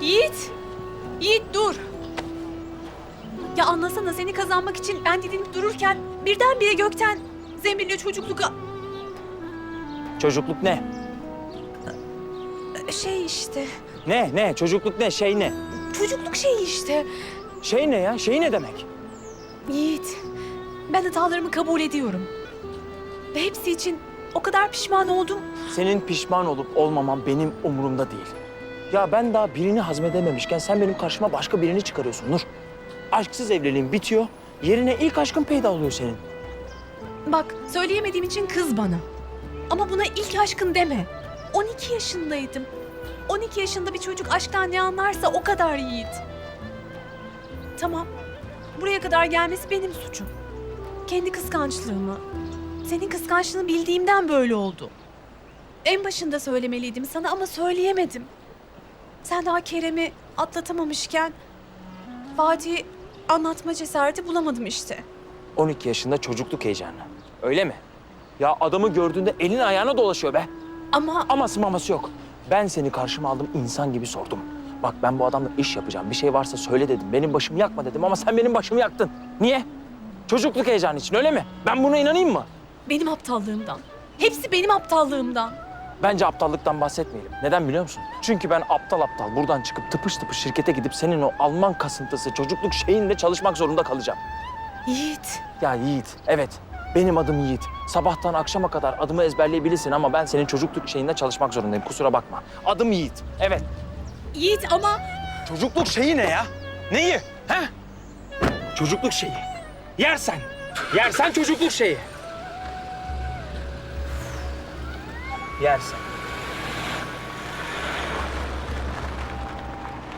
Yiğit! Yiğit dur! Ya anlasana seni kazanmak için ben didinip dururken birdenbire gökten zembille çocukluk... Çocukluk ne? Şey işte, Ne ne? Çocukluk ne? Şey ne? çocukluk şeyi işte. Şey ne ya? Şey ne demek? Yiğit, ben hatalarımı kabul ediyorum. Ve hepsi için o kadar pişman oldum. Senin pişman olup olmaman benim umurumda değil. Ya ben daha birini hazmedememişken sen benim karşıma başka birini çıkarıyorsun Nur. Aşksız evliliğin bitiyor. Yerine ilk aşkın peyda oluyor senin. Bak, söyleyemediğim için kız bana. Ama buna ilk aşkın deme. 12 yaşındaydım. 12 yaşında bir çocuk aşktan ne anlarsa o kadar Yiğit. Tamam, buraya kadar gelmesi benim suçum. Kendi kıskançlığımı, senin kıskançlığını bildiğimden böyle oldu. En başında söylemeliydim sana ama söyleyemedim. Sen daha Kerem'i atlatamamışken Fatih'i anlatma cesareti bulamadım işte. 12 yaşında çocukluk heyecanı. Öyle mi? Ya adamı gördüğünde elin ayağına dolaşıyor be. Ama Aması maması yok. Ben seni karşıma aldım insan gibi sordum. Bak ben bu adamla iş yapacağım. Bir şey varsa söyle dedim. Benim başımı yakma dedim ama sen benim başımı yaktın. Niye? Çocukluk heyecanı için öyle mi? Ben buna inanayım mı? benim aptallığımdan. Hepsi benim aptallığımdan. Bence aptallıktan bahsetmeyelim. Neden biliyor musun? Çünkü ben aptal aptal buradan çıkıp tıpış tıpış şirkete gidip senin o Alman kasıntısı çocukluk şeyinle çalışmak zorunda kalacağım. Yiğit, Ya Yiğit, evet. Benim adım Yiğit. Sabahtan akşama kadar adımı ezberleyebilirsin ama ben senin çocukluk şeyinde çalışmak zorundayım. Kusura bakma. Adım Yiğit. Evet. Yiğit ama Çocukluk şeyi ne ya? Neyi? He? Çocukluk şeyi. Yersen. Yersen çocukluk şeyi. Yes.